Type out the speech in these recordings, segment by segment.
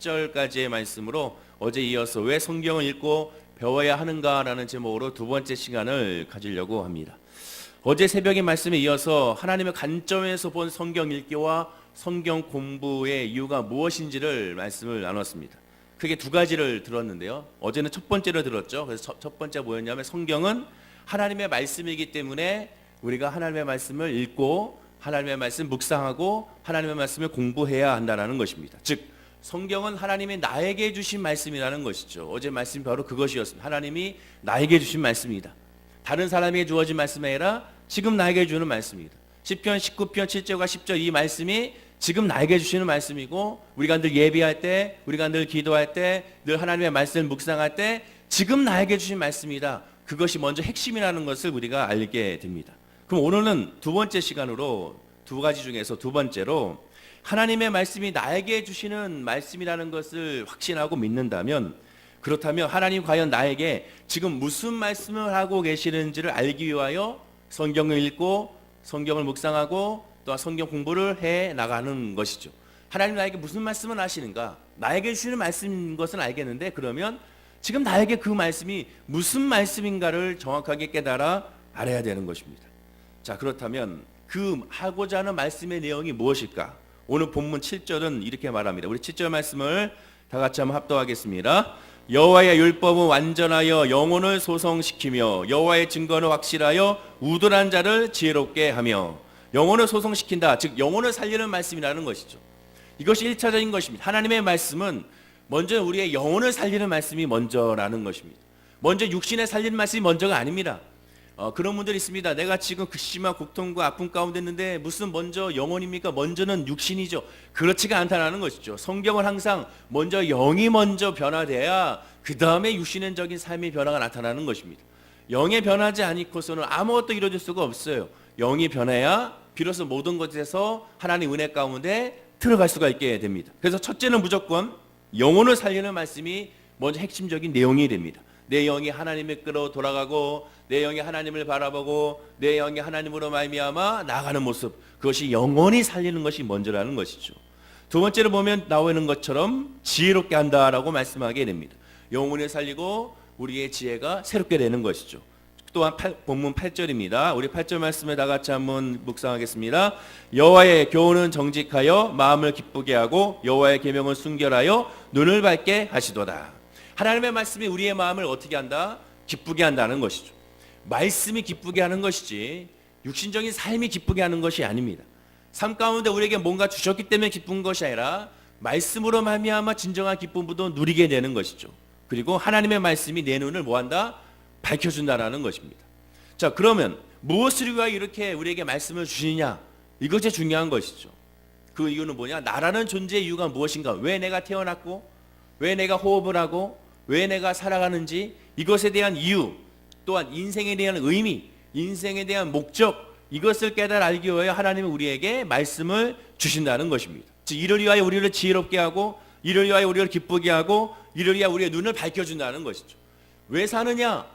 7절까지의 말씀으로 어제 이어서 왜 성경을 읽고 배워야 하는가라는 제목으로 두 번째 시간을 가지려고 합니다. 어제 새벽의 말씀에 이어서 하나님의 관점에서 본 성경 읽기와 성경 공부의 이유가 무엇인지를 말씀을 나눴습니다. 크게 두 가지를 들었는데요. 어제는 첫 번째로 들었죠. 그래서 첫, 첫 번째 뭐였냐면 성경은 하나님의 말씀이기 때문에 우리가 하나님의 말씀을 읽고 하나님의 말씀 묵상하고 하나님의 말씀을 공부해야 한다는 것입니다. 즉 성경은 하나님이 나에게 주신 말씀이라는 것이죠. 어제 말씀 바로 그것이었습니다. 하나님이 나에게 주신 말씀이다. 다른 사람에게 주어진 말씀이 아니라 지금 나에게 주는 말씀이다. 10편 19편 7절과 10절 이 말씀이 지금 나에게 주시는 말씀이고 우리가 늘 예비할 때 우리가 늘 기도할 때 늘 하나님의 말씀을 묵상할 때 지금 나에게 주신 말씀이다. 그것이 먼저 핵심이라는 것을 우리가 알게 됩니다. 그럼 오늘은 두 번째 시간으로 두 가지 중에서 두 번째로 하나님의 말씀이 나에게 주시는 말씀이라는 것을 확신하고 믿는다면 그렇다면 하나님 과연 나에게 지금 무슨 말씀을 하고 계시는지를 알기 위하여 성경을 읽고 성경을 묵상하고 또 성경 공부를 해 나가는 것이죠. 하나님 나에게 무슨 말씀을 하시는가? 나에게 주시는 말씀인 것은 알겠는데 그러면 지금 나에게 그 말씀이 무슨 말씀인가를 정확하게 깨달아 알아야 되는 것입니다. 자, 그렇다면 그 하고자 하는 말씀의 내용이 무엇일까? 오늘 본문 7절은 이렇게 말합니다. 우리 7절 말씀을 다 같이 한번 합독하겠습니다. 여호와의 율법은 완전하여 영혼을 소성시키며 여호와의 증거는 확실하여 우둔한 자를 지혜롭게 하며 영혼을 소성시킨다. 즉 영혼을 살리는 말씀이라는 것이죠. 이것이 1차적인 것입니다. 하나님의 말씀은 먼저 우리의 영혼을 살리는 말씀이 먼저라는 것입니다. 먼저 육신에 살리는 말씀이 먼저가 아닙니다. 어, 그런 분들이 있습니다. 내가 지금 극심한 고통과 아픔 가운데 있는데 무슨 먼저 영혼입니까? 먼저는 육신이죠. 그렇지가 않다는 것이죠. 성경은 항상 먼저 영이 먼저 변화돼야 그 다음에 육신적인 삶의 변화가 나타나는 것입니다. 영에 변하지 않고서는 아무것도 이루어질 수가 없어요. 영이 변해야 비로소 모든 것에서 하나님 은혜 가운데 들어갈 수가 있게 됩니다. 그래서 첫째는 무조건 영혼을 살리는 말씀이 먼저 핵심적인 내용이 됩니다. 내 영이 하나님의 끄러 돌아가고 내 영이 하나님을 바라보고 내 영이 하나님으로 말미암아 나가는 모습 그것이 영원히 살리는 것이 먼저라는 것이죠. 두 번째로 보면 나오는 것처럼 지혜롭게 한다라고 말씀하게 됩니다. 영혼을 살리고 우리의 지혜가 새롭게 되는 것이죠. 또한 8, 본문 8절입니다. 우리 8절 말씀을 다 같이 한번 묵상하겠습니다. 여호와의 교훈은 정직하여 마음을 기쁘게 하고 여호와의 계명은 순결하여 눈을 밝게 하시도다. 하나님의 말씀이 우리의 마음을 어떻게 한다? 기쁘게 한다는 것이죠. 말씀이 기쁘게 하는 것이지 육신적인 삶이 기쁘게 하는 것이 아닙니다. 삶 가운데 우리에게 뭔가 주셨기 때문에 기쁜 것이 아니라 말씀으로 말미암아 진정한 기쁨도 누리게 되는 것이죠. 그리고 하나님의 말씀이 내 눈을 뭐한다? 밝혀준다라는 것입니다. 자 그러면 무엇을 위하여 이렇게 우리에게 말씀을 주시냐? 이것이 중요한 것이죠. 그 이유는 뭐냐? 나라는 존재의 이유가 무엇인가? 왜 내가 태어났고, 왜 내가 호흡을 하고, 왜 내가 살아가는지 이것에 대한 이유, 또한 인생에 대한 의미, 인생에 대한 목적 이것을 깨달아 알기 위하여 하나님은 우리에게 말씀을 주신다는 것입니다. 즉 이를 위하여 우리를 지혜롭게 하고, 이를 위하여 우리를 기쁘게 하고, 이를 위하여 우리의 눈을 밝혀준다는 것이죠. 왜 사느냐?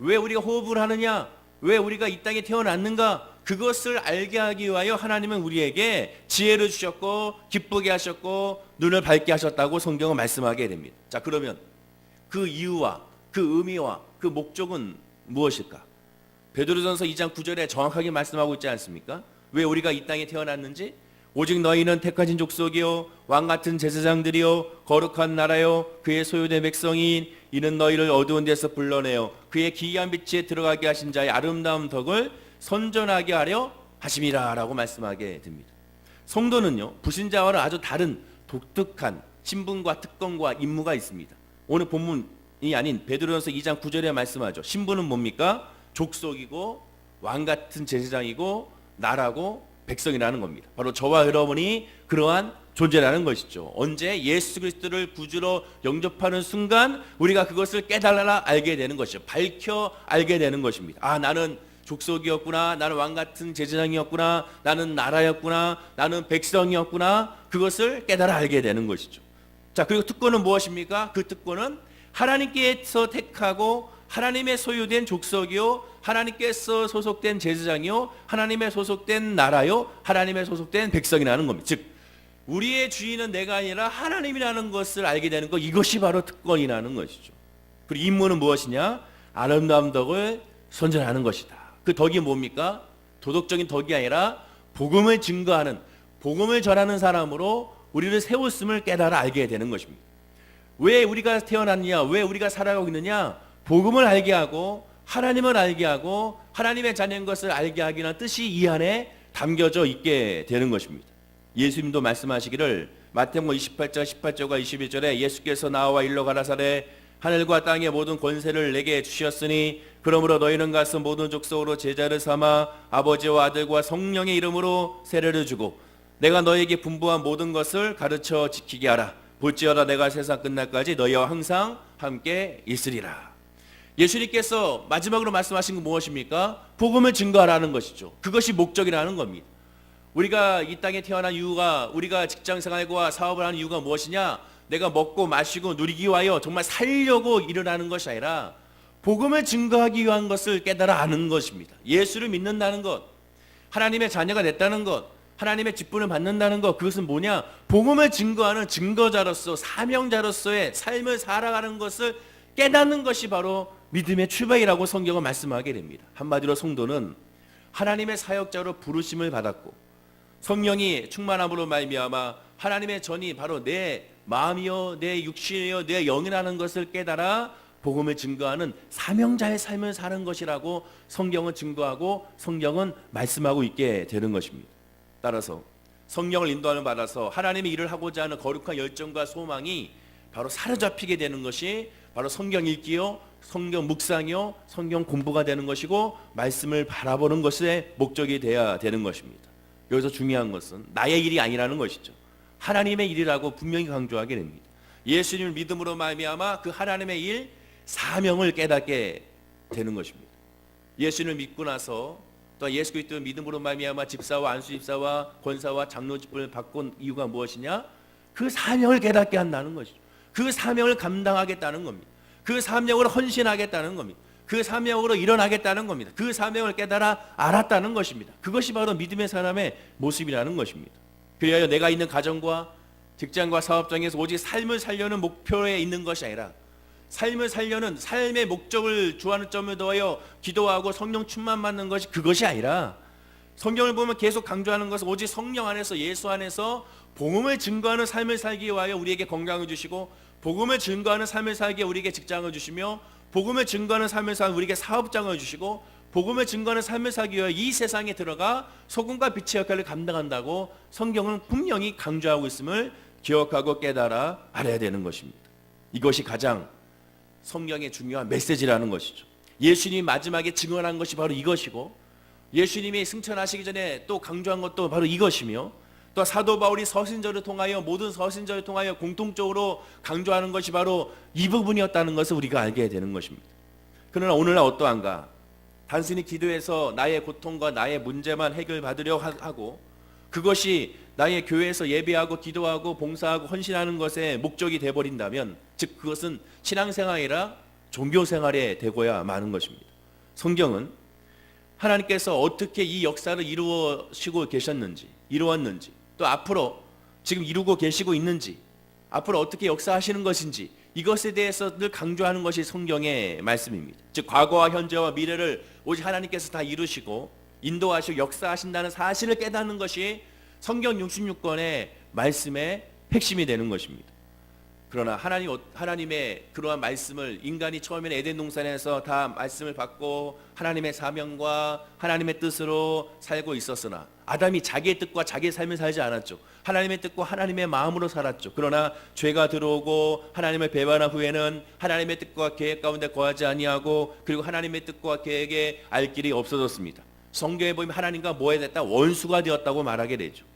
왜 우리가 호흡을 하느냐? 왜 우리가 이 땅에 태어났는가? 그것을 알게 하기 위하여 하나님은 우리에게 지혜를 주셨고 기쁘게 하셨고 눈을 밝게 하셨다고 성경은 말씀하게 됩니다. 자, 그러면 그 이유와 그 의미와 그 목적은 무엇일까? 베드로전서 2장 9절에 정확하게 말씀하고 있지 않습니까? 왜 우리가 이 땅에 태어났는지 오직 너희는 택하신 족속이요 왕 같은 제사장들이요 거룩한 나라요 그의 소유된 백성인 이는 너희를 어두운 데서 불러내어 그의 기이한 빛에 들어가게 하신 자의 아름다운 덕을 선전하게 하려 하심이라라고 말씀하게 됩니다. 성도는요 불신자와는 아주 다른 독특한 신분과 특권과 임무가 있습니다. 오늘 본문 이 아닌 베드로전서 2장 9절에 말씀하죠. 신분은 뭡니까? 족속이고 왕 같은 제사장이고 나라고 백성이라는 겁니다. 바로 저와 여러분이 그러한 존재라는 것이죠. 언제 예수 그리스도를 구주로 영접하는 순간 우리가 그것을 깨달아 알게 되는 것이죠. 밝혀 알게 되는 것입니다. 아 나는 족속이었구나. 나는 왕 같은 제사장이었구나. 나는 나라였구나. 나는 백성이었구나. 그것을 깨달아 알게 되는 것이죠. 자, 그리고 특권은 무엇입니까? 그 특권은 하나님께서 택하고 하나님의 소유된 족속이요 하나님께서 소속된 제사장이요 하나님의 소속된 나라요 하나님의 소속된 백성이라는 겁니다. 즉 우리의 주인은 내가 아니라 하나님이라는 것을 알게 되는 것 이것이 바로 특권이라는 것이죠. 그리고 임무는 무엇이냐? 아름다운 덕을 선전하는 것이다. 그 덕이 뭡니까? 도덕적인 덕이 아니라 복음을 증거하는 복음을 전하는 사람으로 우리를 세웠음을 깨달아 알게 되는 것입니다. 왜 우리가 태어났냐? 왜 우리가 살아가고 있느냐? 복음을 알게 하고 하나님을 알게 하고 하나님의 자녀인 것을 알게 하기 위한 뜻이 이 안에 담겨져 있게 되는 것입니다. 예수님도 말씀하시기를 마태복음 28장 18절과 21절에 예수께서 나와 일러 가라사대 하늘과 땅의 모든 권세를 내게 주셨으니 그러므로 너희는 가서 모든 족속으로 제자를 삼아 아버지와 아들과 성령의 이름으로 세례를 주고 내가 너에게 분부한 모든 것을 가르쳐 지키게 하라 볼지어다 내가 세상 끝날까지 너희와 항상 함께 있으리라 예수님께서 마지막으로 말씀하신 건 무엇입니까? 복음을 증거하라는 것이죠. 그것이 목적이라는 겁니다. 우리가 이 땅에 태어난 이유가 우리가 직장 생활과 사업을 하는 이유가 무엇이냐? 내가 먹고 마시고 누리기 위하여 정말 살려고 일어나는 것이 아니라 복음을 증거하기 위한 것을 깨달아 아는 것입니다. 예수를 믿는다는 것, 하나님의 자녀가 됐다는 것, 하나님의 직분을 받는다는 것, 그것은 뭐냐? 복음을 증거하는 증거자로서 사명자로서의 삶을 살아가는 것을 깨닫는 것이 바로 믿음의 출발이라고 성경은 말씀하게 됩니다. 한마디로 성도는 하나님의 사역자로 부르심을 받았고 성령이 충만함으로 말미암아 하나님의 전이 바로 내 마음이요 내 육신이요 내 영이라는 것을 깨달아 복음을 증거하는 사명자의 삶을 사는 것이라고 성경은 증거하고 성경은 말씀하고 있게 되는 것입니다. 따라서 성령을 인도하는 받아서 하나님의 일을 하고자 하는 거룩한 열정과 소망이 바로 사로잡히게 되는 것이 바로 성경 읽기요, 성경 묵상이요, 성경 공부가 되는 것이고 말씀을 바라보는 것의 목적이 되어야 되는 것입니다. 여기서 중요한 것은 나의 일이 아니라는 것이죠. 하나님의 일이라고 분명히 강조하게 됩니다. 예수님을 믿음으로 말미암아 그 하나님의 일 사명을 깨닫게 되는 것입니다. 예수님을 믿고 나서 또 예수 그리스도 믿음으로 말미암아 집사와 안수 집사와 권사와 장로 직분을 바꾼 이유가 무엇이냐? 그 사명을 깨닫게 한다는 것이죠. 그 사명을 감당하겠다는 겁니다. 그 사명으로 헌신하겠다는 겁니다. 그 사명으로 일어나겠다는 겁니다. 그 사명을 깨달아 알았다는 것입니다. 그것이 바로 믿음의 사람의 모습이라는 것입니다. 그리하여 내가 있는 가정과 직장과 사업장에서 오직 삶을 살려는 목표에 있는 것이 아니라 삶을 살려는 삶의 목적을 주하는 점을 더하여 기도하고 성령 충만 받는 것이 그것이 아니라 성경을 보면 계속 강조하는 것은 오직 성령 안에서 예수 안에서 복음을 증거하는 삶을 살기 위하여 우리에게 건강을 주시고 복음을 증거하는 삶을 살기에 우리에게 직장을 주시며 복음을 증거하는 삶을 살기 우리에게 사업장을 주시고 복음을 증거하는 삶을 살기 위하여 이 세상에 들어가 소금과 빛의 역할을 감당한다고 성경은 분명히 강조하고 있음을 기억하고 깨달아 알아야 되는 것입니다. 이것이 가장 성경의 중요한 메시지라는 것이죠. 예수님이 마지막에 증언한 것이 바로 이것이고 예수님이 승천하시기 전에 또 강조한 것도 바로 이것이며 또 사도 바울이 서신절을 통하여 모든 서신절을 통하여 공통적으로 강조하는 것이 바로 이 부분이었다는 것을 우리가 알게 되는 것입니다. 그러나 오늘날 어떠한가? 단순히 기도해서 나의 고통과 나의 문제만 해결받으려 하고 그것이 나의 교회에서 예배하고 기도하고 봉사하고 헌신하는 것의 목적이 돼 버린다면 즉 그것은 신앙생활이라 종교생활에 되고야 마는 것입니다. 성경은 하나님께서 어떻게 이 역사를 이루시고 계셨는지 이루었는지 또 앞으로 지금 이루고 계시고 있는지 앞으로 어떻게 역사하시는 것인지 이것에 대해서 늘 강조하는 것이 성경의 말씀입니다. 즉 과거와 현재와 미래를 오직 하나님께서 다 이루시고 인도하시고 역사하신다는 사실을 깨닫는 것이 성경 66권의 말씀의 핵심이 되는 것입니다. 그러나 하나님 하나님의 그러한 말씀을 인간이 처음에는 에덴 동산에서 다 말씀을 받고 하나님의 사명과 하나님의 뜻으로 살고 있었으나 아담이 자기의 뜻과 자기의 삶을 살지 않았죠. 하나님의 뜻과 하나님의 마음으로 살았죠. 그러나 죄가 들어오고 하나님을 배반한 후에는 하나님의 뜻과 계획 가운데 거하지 아니하고 그리고 하나님의 뜻과 계획에 알 길이 없어졌습니다. 성경에 보면 하나님과 뭐에 됐다 원수가 되었다고 말하게 되죠.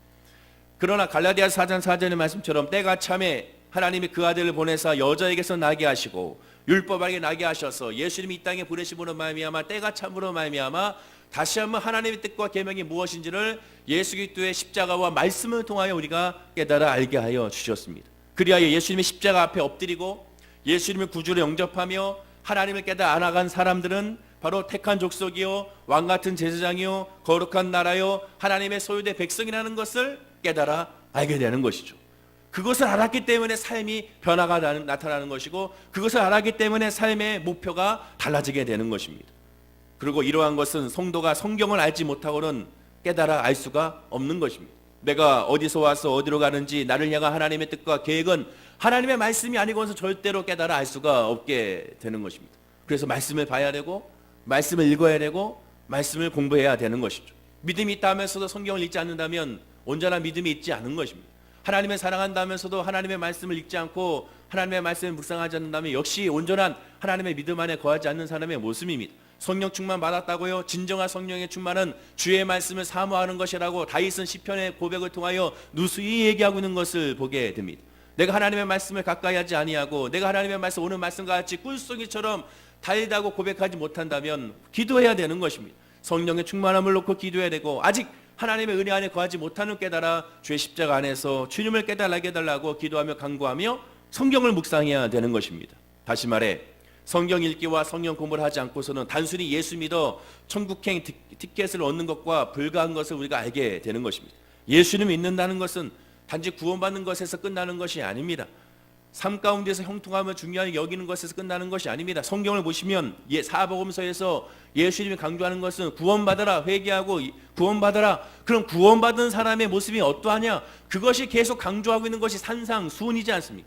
그러나 갈라디아 4장 4절의 말씀처럼 때가 참에 하나님이 그 아들을 보내사 여자에게서 나게 하시고 율법하게 나게 하셔서 예수님이 이 땅에 보내심으로 말미암아 때가 참으로 말미암아 다시 한번 하나님의 뜻과 계명이 무엇인지를 예수 그리스도의 십자가와 말씀을 통하여 우리가 깨달아 알게 하여 주셨습니다. 그리하여 예수님의 십자가 앞에 엎드리고 예수님의 구주를 영접하며 하나님을 깨달아 알아간 사람들은 바로 택한 족속이요 왕 같은 제사장이요 거룩한 나라요 하나님의 소유된 백성이라는 것을 깨달아 알게 되는 것이죠. 그것을 알았기 때문에 삶이 변화가 나- 나타나는 것이고 그것을 알았기 때문에 삶의 목표가 달라지게 되는 것입니다. 그리고 이러한 것은 성도가 성경을 알지 못하고는 깨달아 알 수가 없는 것입니다. 내가 어디서 와서 어디로 가는지 나를 향한 하나님의 뜻과 계획은 하나님의 말씀이 아니고서 절대로 깨달아 알 수가 없게 되는 것입니다. 그래서 말씀을 봐야 되고 말씀을 읽어야 되고 말씀을 공부해야 되는 것이죠. 믿음이 있다 하면서도 성경을 읽지 않는다면 온전한 믿음이 있지 않은 것입니다. 하나님을 사랑한다면서도 하나님의 말씀을 읽지 않고 하나님의 말씀을 묵상하지 않는다면 역시 온전한 하나님의 믿음 안에 거하지 않는 사람의 모습입니다. 성령 충만 받았다고요? 진정한 성령의 충만은 주의 말씀을 사모하는 것이라고 다윗은 시편의 고백을 통하여 누수히 얘기하고 있는 것을 보게 됩니다. 내가 하나님의 말씀을 가까이 하지 아니하고 내가 하나님의 말씀 오늘 말씀과 같이 꿀송이처럼 달다고 고백하지 못한다면 기도해야 되는 것입니다. 성령의 충만함을 놓고 기도해야 되고 아직 하나님의 은혜 안에 거하지 못하는 깨달아 주의 십자가 안에서 주님을 깨달게 해달라고 기도하며 간구하며 성경을 묵상해야 되는 것입니다. 다시 말해 성경 읽기와 성경 공부를 하지 않고서는 단순히 예수 믿어 천국행 티- 티켓을 얻는 것과 불가한 것을 우리가 알게 되는 것입니다. 예수를 믿는다는 것은 단지 구원받는 것에서 끝나는 것이 아닙니다. 삶 가운데서 형통함을 중요하게 여기는 것에서 끝나는 것이 아닙니다. 성경을 보시면 예, 사복음서에서 예수님이 강조하는 것은 구원받아라 회개하고 이- 구원받아라. 그럼 구원받은 사람의 모습이 어떠하냐? 그것이 계속 강조하고 있는 것이 산상수훈이지 않습니까?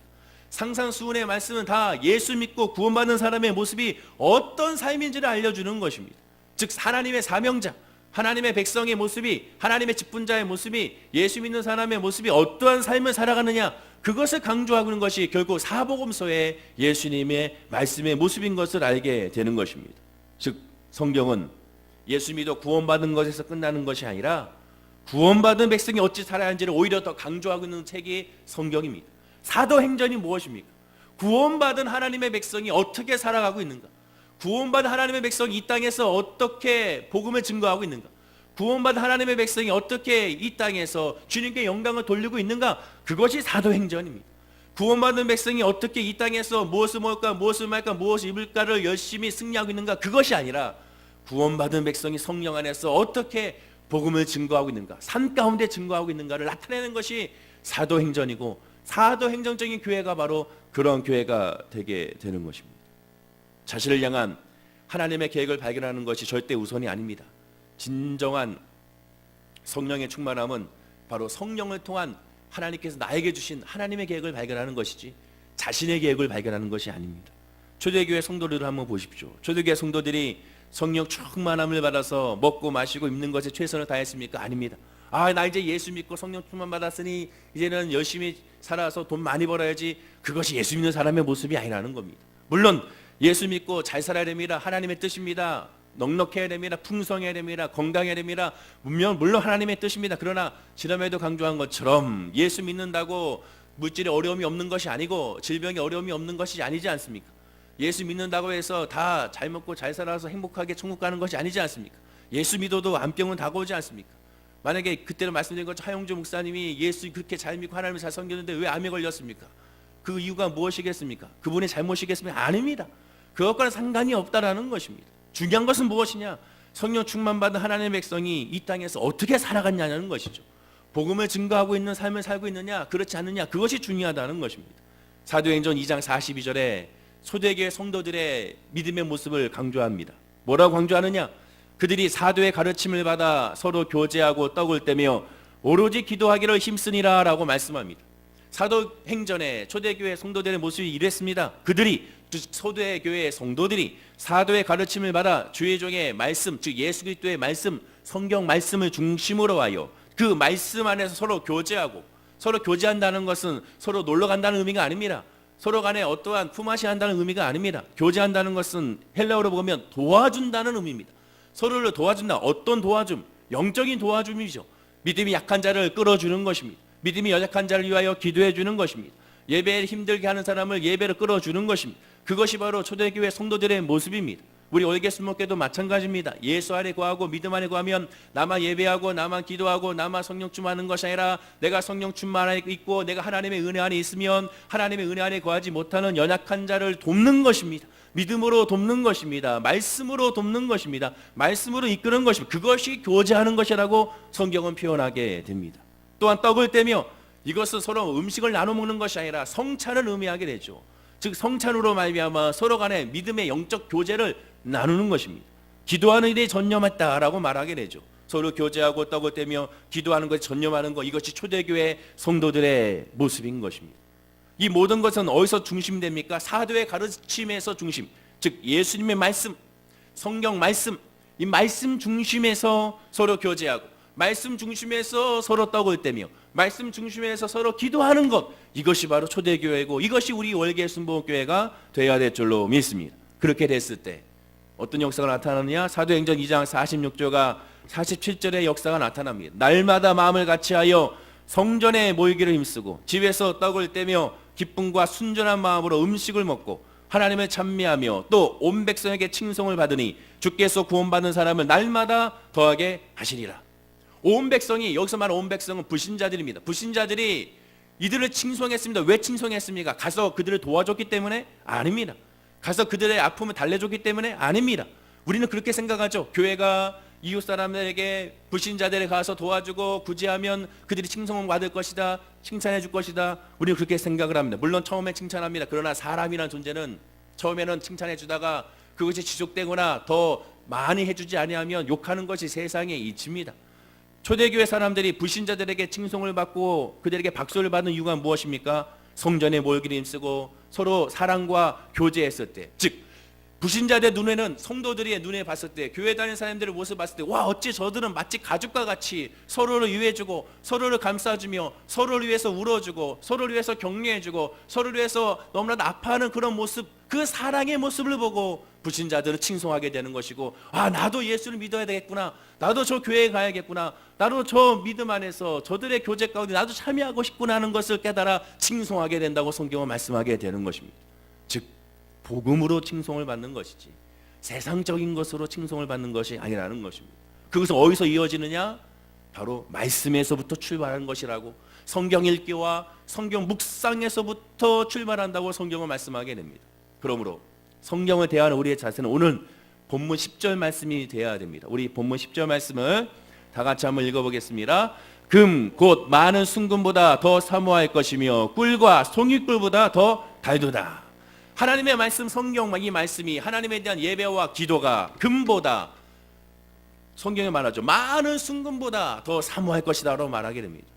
상상수훈의 말씀은 다 예수 믿고 구원받는 사람의 모습이 어떤 삶인지를 알려주는 것입니다. 즉 하나님의 사명자, 하나님의 백성의 모습이 하나님의 직분자의 모습이 예수 믿는 사람의 모습이 어떠한 삶을 살아가느냐 그것을 강조하고 있는 것이 결국 사복음서의 예수님의 말씀의 모습인 것을 알게 되는 것입니다. 즉 성경은 예수 믿어 구원받은 것에서 끝나는 것이 아니라 구원받은 백성이 어찌 살아야 하는지를 오히려 더 강조하고 있는 책이 성경입니다. 사도행전이 무엇입니까? 구원받은 하나님의 백성이 어떻게 살아가고 있는가? 구원받은 하나님의 백성이 이 땅에서 어떻게 복음을 증거하고 있는가? 구원받은 하나님의 백성이 어떻게 이 땅에서 주님께 영광을 돌리고 있는가? 그것이 사도행전입니다. 구원받은 백성이 어떻게 이 땅에서 무엇을 먹을까, 무엇을 말까, 무엇을 입을까를 열심히 승리하고 있는가? 그것이 아니라 구원받은 백성이 성령 안에서 어떻게 복음을 증거하고 있는가, 삶 가운데 증거하고 있는가를 나타내는 것이 사도행전이고 사도행전적인 교회가 바로 그런 교회가 되게 되는 것입니다. 자신을 향한 하나님의 계획을 발견하는 것이 절대 우선이 아닙니다. 진정한 성령의 충만함은 바로 성령을 통한 하나님께서 나에게 주신 하나님의 계획을 발견하는 것이지 자신의 계획을 발견하는 것이 아닙니다. 초대교회 성도들을 한번 보십시오. 초대교회 성도들이 성령 충만함을 받아서 먹고 마시고 입는 것에 최선을 다했습니까? 아닙니다. 아, 나 이제 예수 믿고 성령 충만 받았으니 이제는 열심히 살아서 돈 많이 벌어야지. 그것이 예수 믿는 사람의 모습이 아니라는 겁니다. 물론 예수 믿고 잘 살아야 됩니다. 하나님의 뜻입니다. 넉넉해야 됩니다. 풍성해야 됩니다. 건강해야 됩니다. 물론 물론 하나님의 뜻입니다. 그러나 지난해에도 강조한 것처럼 예수 믿는다고 물질에 어려움이 없는 것이 아니고 질병에 어려움이 없는 것이 아니지 않습니까? 예수 믿는다고 해서 다 잘 먹고 잘 살아서 행복하게 천국 가는 것이 아니지 않습니까? 예수 믿어도 암병은 다가오지 않습니까? 만약에 그때는 말씀드린 것처럼 하용주 목사님이 예수 그렇게 잘 믿고 하나님을 잘 섬겼는데 왜 암에 걸렸습니까? 그 이유가 무엇이겠습니까? 그분의 잘못이겠습니까? 아닙니다. 그것과는 상관이 없다라는 것입니다. 중요한 것은 무엇이냐? 성령 충만 받은 하나님의 백성이 이 땅에서 어떻게 살아갔냐는 것이죠. 복음을 증거하고 있는 삶을 살고 있느냐, 그렇지 않느냐, 그것이 중요하다는 것입니다. 사도행전 2장 42절에 초대교회 성도들의 믿음의 모습을 강조합니다. 뭐라고 강조하느냐? 그들이 사도의 가르침을 받아 서로 교제하고 떡을 떼며 오로지 기도하기를 힘쓰니라 라고 말씀합니다. 사도행전에 초대교회 성도들의 모습이 이랬습니다. 그들이 즉 초대교회 성도들이 사도의 가르침을 받아 주의 종의 말씀 즉 예수 그리스도의 말씀 성경 말씀을 중심으로 하여 그 말씀 안에서 서로 교제하고 서로 교제한다는 것은 서로 놀러 간다는 의미가 아닙니다. 서로 간에 어떠한 품앗이 한다는 의미가 아닙니다. 교제한다는 것은 헬라어로 보면 도와준다는 의미입니다. 서로를 도와준다. 어떤 도와줌? 영적인 도와줌이죠. 믿음이 약한 자를 끌어주는 것입니다. 믿음이 연약한 자를 위하여 기도해 주는 것입니다. 예배에 힘들게 하는 사람을 예배로 끌어주는 것입니다. 그것이 바로 초대교회 성도들의 모습입니다. 우리 올게스목교도 마찬가지입니다. 예수 안에 거하고 믿음 안에 거하면 나만 예배하고 나만 기도하고 나만 성령 충만하는 것이 아니라 내가 성령 충만 안에 있고 내가 하나님의 은혜 안에 있으면 하나님의 은혜 안에 거하지 못하는 연약한 자를 돕는 것입니다. 믿음으로 돕는 것입니다. 말씀으로 돕는 것입니다. 말씀으로 이끄는 것입니다. 그것이 교제하는 것이라고 성경은 표현하게 됩니다. 또한 떡을 떼며 이것은 서로 음식을 나눠 먹는 것이 아니라 성찬을 의미하게 되죠. 즉 성찬으로 말미암아 서로 간의 믿음의 영적 교제를 나누는 것입니다. 기도하는 일에 전념했다라고 말하게 되죠. 서로 교제하고 떡을 떼며 기도하는 것에 전념하는 것 이것이 초대교회 성도들의 모습인 것입니다. 이 모든 것은 어디서 중심됩니까? 사도의 가르침에서 중심. 즉 예수님의 말씀, 성경 말씀, 이 말씀 중심에서 서로 교제하고 말씀 중심에서 서로 떡을 떼며 말씀 중심에서 서로 기도하는 것 이것이 바로 초대교회고 이것이 우리 월계 순복교회가 되어야 될 줄로 믿습니다. 그렇게 됐을 때 어떤 역사가 나타나느냐? 사도행전 2장 46조가 47절의 역사가 나타납니다. 날마다 마음을 같이하여 성전에 모이기를 힘쓰고 집에서 떡을 떼며 기쁨과 순전한 마음으로 음식을 먹고 하나님을 찬미하며 또 온 백성에게 칭송을 받으니 주께서 구원받은 사람을 날마다 더하게 하시리라. 온 백성이 여기서 말하는 온 백성은 불신자들입니다. 불신자들이 이들을 칭송했습니다. 왜 칭송했습니까? 가서 그들을 도와줬기 때문에 아닙니다. 가서 그들의 아픔을 달래줬기 때문에 아닙니다. 우리는 그렇게 생각하죠. 교회가 이웃 사람들에게 불신자들에 가서 도와주고 구제하면 그들이 칭송을 받을 것이다. 칭찬해 줄 것이다. 우리는 그렇게 생각을 합니다. 물론 처음에 칭찬합니다. 그러나 사람이라는 존재는 처음에는 칭찬해 주다가 그것이 지속되거나 더 많이 해주지 아니하면 욕하는 것이 세상의 이치입니다. 초대교회 사람들이 불신자들에게 칭송을 받고 그들에게 박수를 받는 이유가 무엇입니까? 성전에 모이기를 힘쓰고 서로 사랑과 교제했을 때, 즉 불신자들 눈에는 성도들의 눈에 봤을 때 교회 다니는 사람들의 모습 봤을 때 와 어찌 저들은 마치 가족과 같이 서로를 위해주고 서로를 감싸주며 서로를 위해서 울어주고 서로를 위해서 격려해주고 서로를 위해서 너무나도 아파하는 그런 모습 그 사랑의 모습을 보고 불신자들은 칭송하게 되는 것이고 아 나도 예수를 믿어야 되겠구나 나도 저 교회에 가야겠구나 나도 저 믿음 안에서 저들의 교제 가운데 나도 참여하고 싶구나 하는 것을 깨달아 칭송하게 된다고 성경은 말씀하게 되는 것입니다 즉 복음으로 칭송을 받는 것이지 세상적인 것으로 칭송을 받는 것이 아니라는 것입니다. 그것은 어디서 이어지느냐? 바로 말씀에서부터 출발하는 것이라고 성경 읽기와 성경 묵상에서부터 출발한다고 성경은 말씀하게 됩니다. 그러므로 성경을 대하는 우리의 자세는 오늘 본문 10절 말씀이 되어야 됩니다. 우리 본문 10절 말씀을 다 같이 한번 읽어보겠습니다. 금 곧 많은 순금보다 더 사모할 것이며 꿀과 송이꿀보다 더 달도다. 하나님의 말씀 성경 이 말씀이 하나님에 대한 예배와 기도가 금보다 성경에 말하죠. 많은 순금보다 더 사모할 것이다라고 말하게 됩니다.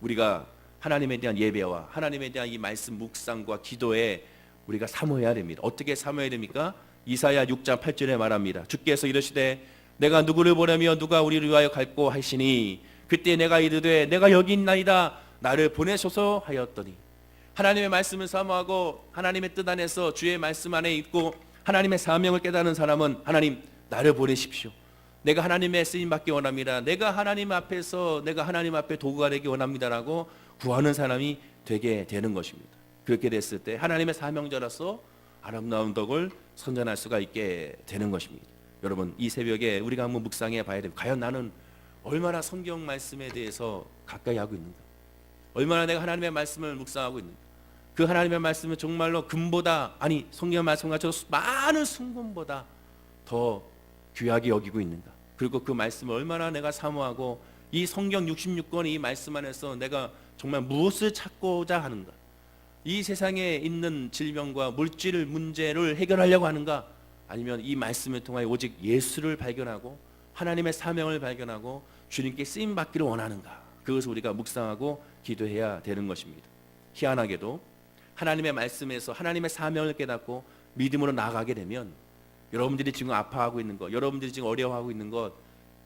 우리가 하나님에 대한 예배와 하나님에 대한 이 말씀 묵상과 기도에 우리가 사모해야 됩니다. 어떻게 사모해야 됩니까? 이사야 6장 8절에 말합니다. 주께서 이르시되 내가 누구를 보내며 누가 우리를 위하여 갈고 하시니 그때 내가 이르되 내가 여기 있나이다 나를 보내소서 하였더니 하나님의 말씀을 사모하고 하나님의 뜻 안에서 주의 말씀 안에 있고 하나님의 사명을 깨닫는 사람은 하나님 나를 보내십시오. 내가 하나님의 쓰임 받기 원합니다. 내가 하나님 앞에서 내가 하나님 앞에 도구가 되기 원합니다라고 구하는 사람이 되게 되는 것입니다. 그렇게 됐을 때 하나님의 사명자로서 아름다운 덕을 선전할 수가 있게 되는 것입니다. 여러분 이 새벽에 우리가 한번 묵상해 봐야 됩니다. 과연 나는 얼마나 성경 말씀에 대해서 가까이 하고 있는가? 얼마나 내가 하나님의 말씀을 묵상하고 있는가? 그 하나님의 말씀은 정말로 금보다 아니 성경 말씀과처럼 많은 순금보다 더 귀하게 여기고 있는가? 그리고 그 말씀을 얼마나 내가 사모하고 이 성경 66권의 이 말씀 안에서 내가 정말 무엇을 찾고자 하는가? 이 세상에 있는 질병과 물질 문제를 해결하려고 하는가? 아니면 이 말씀을 통하여 오직 예수를 발견하고 하나님의 사명을 발견하고 주님께 쓰임 받기를 원하는가? 그것을 우리가 묵상하고 기도해야 되는 것입니다. 희한하게도 하나님의 말씀에서 하나님의 사명을 깨닫고 믿음으로 나아가게 되면 여러분들이 지금 아파하고 있는 것, 여러분들이 지금 어려워하고 있는 것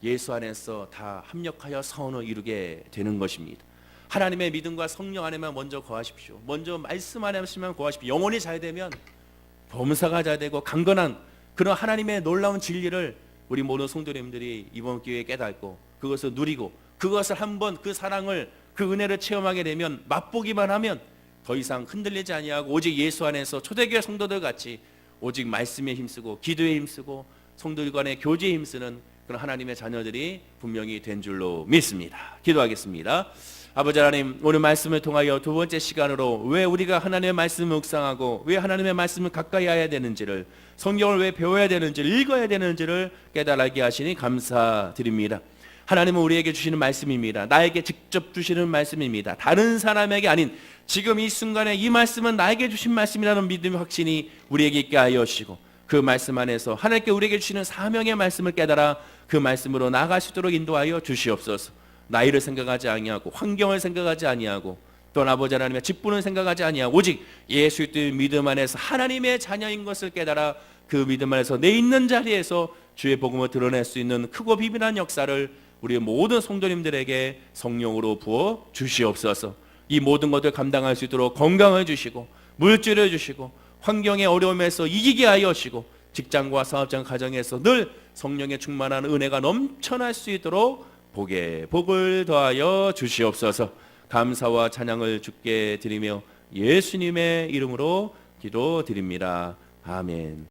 예수 안에서 다 합력하여 선을 이루게 되는 것입니다. 하나님의 믿음과 성령 안에만 먼저 거하십시오. 먼저 말씀 안에만 거하십시오. 영혼이 잘 되면 범사가 잘 되고 강건한 그런 하나님의 놀라운 진리를 우리 모든 성도님들이 이번 기회에 깨닫고 그것을 누리고 그것을 한번 그 사랑을 그 은혜를 체험하게 되면 맛보기만 하면 더 이상 흔들리지 아니하고 오직 예수 안에서 초대교회 성도들 같이 오직 말씀에 힘쓰고 기도에 힘쓰고 성도들 간의 교제에 힘쓰는 그런 하나님의 자녀들이 분명히 된 줄로 믿습니다. 기도하겠습니다. 아버지 하나님 오늘 말씀을 통하여 두 번째 시간으로 왜 우리가 하나님의 말씀을 묵상하고 왜 하나님의 말씀을 가까이 해야 되는지를 성경을 왜 배워야 되는지를 읽어야 되는지를 깨달게 하시니 감사드립니다. 하나님은 우리에게 주시는 말씀입니다. 나에게 직접 주시는 말씀입니다. 다른 사람에게 아닌 지금 이 순간에 이 말씀은 나에게 주신 말씀이라는 믿음의 확신이 우리에게 있게 하여 주시고 그 말씀 안에서 하나님께 우리에게 주시는 사명의 말씀을 깨달아 그 말씀으로 나아갈 수 있도록 인도하여 주시옵소서. 나이를 생각하지 아니하고 환경을 생각하지 아니하고 또한 아버지 하나님의 직분을 생각하지 아니하고 오직 예수 그리스도의 믿음 안에서 하나님의 자녀인 것을 깨달아 그 믿음 안에서 내 있는 자리에서 주의 복음을 드러낼 수 있는 크고 비빈한 역사를 우리 모든 성도님들에게 성령으로 부어 주시옵소서. 이 모든 것을 감당할 수 있도록 건강을 주시고 물질을 주시고 환경의 어려움에서 이기게 하여 주시고 직장과 사업장 가정에서 늘 성령의 충만한 은혜가 넘쳐날 수 있도록 복에 복을 더하여 주시옵소서. 감사와 찬양을 주께 드리며 예수님의 이름으로 기도드립니다. 아멘.